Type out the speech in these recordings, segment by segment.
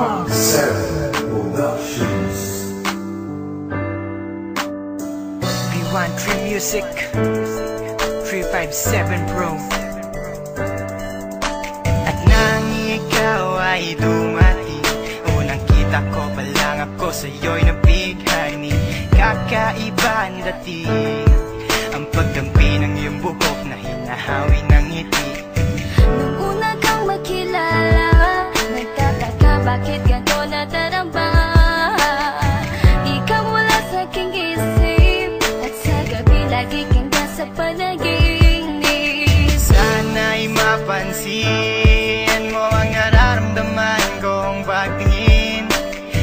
Seven Productions. B1 Tree Music 357 Pro At nang ikaw ay dumating Unang kita ko pa lang ako sa'yo'y nabighani Kakaiba ang dating mapansin mo ang nararamdaman kong pagtingin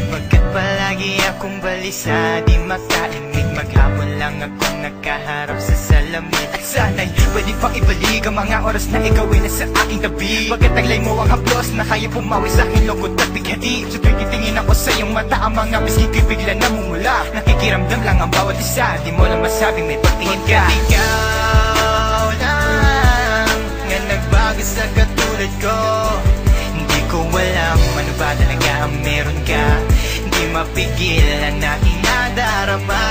Pagkat palagi akong balisa? Di makaimig maghapon lang akong nakaharap sa salamin. At sana'y pwede pang ibalik ang mga oras na ikaw ay nasa aking tabi. Pagkat taglay mo ang haplos na kaya pumawi sa aking lungkot at bighati. Sa titingin ako sa iyong mata Ang mga miski ko'y bigla namumula. Nakikiramdam lang ang bawat isa. Di mo lang masabing may pagtingin ka. Ikaw mapigil ang aking nadarama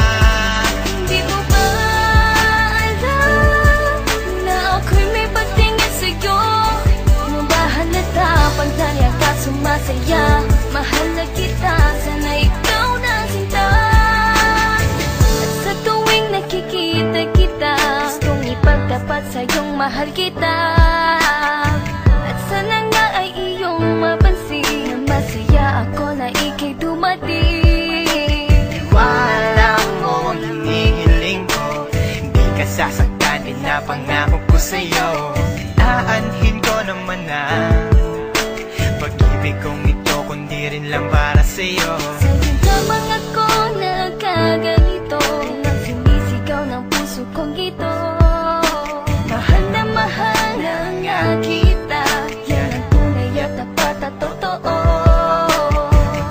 Di mo ba alam Na ako'y may pagtingin sa'yo? Mo ba halata pag dahil ka sumasaya. Mahal na kita, sana ikaw na sinta. At sa tuwing nakikita kita Gustong ipagtapat sa'yong mahal kita Sasaktan, pinapangako ko sa'yo. Aanhin ko naman na Pag-ibig kong ito, kundi rin lang para sa'yo. Sa'yo lamang ako nagkaganito Nang sinisigaw ng puso kong ito. Mahal na mahal na nga kita Yan ang tunay at tapat at totoo.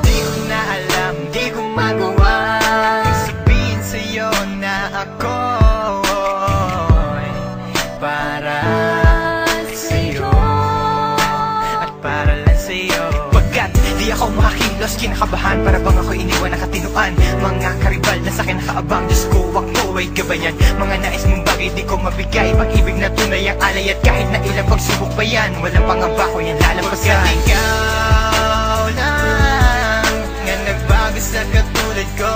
Di ko na alam, di ko magawa. Sabihin sa'yo na ako ako makakilos Kinakabahan para bang ako iniwan ng katinuan. Mga karibal na sa akin nakaabang. Diyos ko wag mo ay gabayan. Mga nais mong bagay di ko mabigay. Pag-ibig na tunay ang alay At kahit na ilang pagsubok pa yan Walang pangamba ko yan lalampasan. Pagkat ikaw lang Nga nagbago sa katulad ko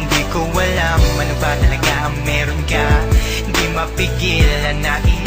Hindi ko alam ano ba talaga ang meron ka. Hindi mapigil ang aking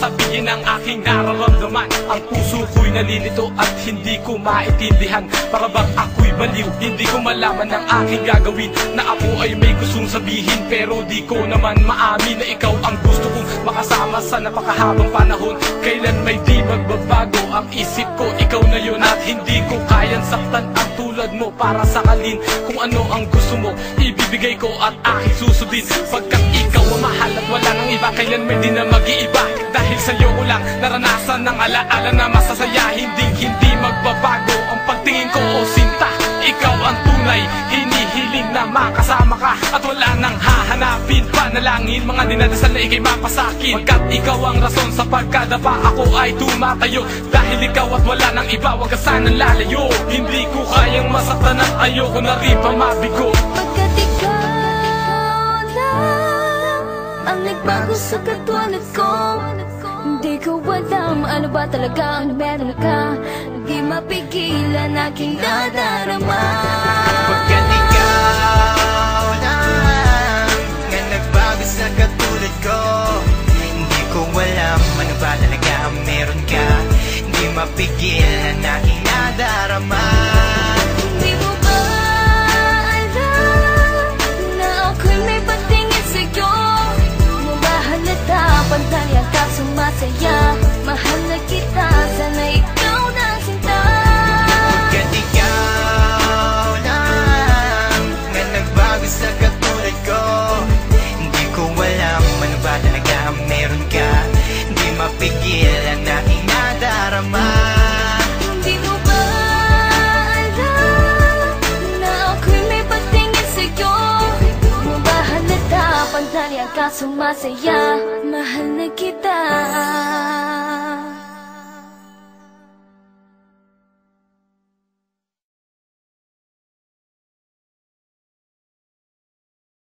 ko kayang sabihin ang aking nararamdaman. Ang puso ko'y nalilito at hindi ko maintindihan. Para bang ako'y baliw, hindi ko malaman ang aking gagawin. Na ako ay may gustong sabihin Pero di ko naman maamin na ikaw ang gusto kong makasama sa napakahabang panahon. Kailan may di magbabago ang isip ko Ikaw na yun at hindi ko kayang saktan ang tulad mo Para sakalin kung ano ang gusto mo Ibibigay ko at aking susundin. Pagkat ikaw ang mahal at wala nang iba Kailan may di na mag-iiba Dahil sa'yo ko lang naranasan ng alaala na masasaya. Hindi hindi magbabago ang pagtingin ko o sinta. Ikaw ang tunay, hinihiling na makasama ka. At wala nang hahanapin panalangin Mga dinadasal na ikay mapasakin Pagkat ikaw ang rason sa pagkadapa Ako ay tumatayo. Dahil ikaw at wala nang iba Huwag ka sanang lalayo. Hindi ko kayang masaktan at ayoko na rin pa mabigo. Pagkat ikaw lang Ang nagbago sa katulad ko Hindi ko alam ano ba talaga? Ang meron ka? Hindi mapigilan aking nadarama Pagkat ikaw lang ka sumasaya Mahal na kita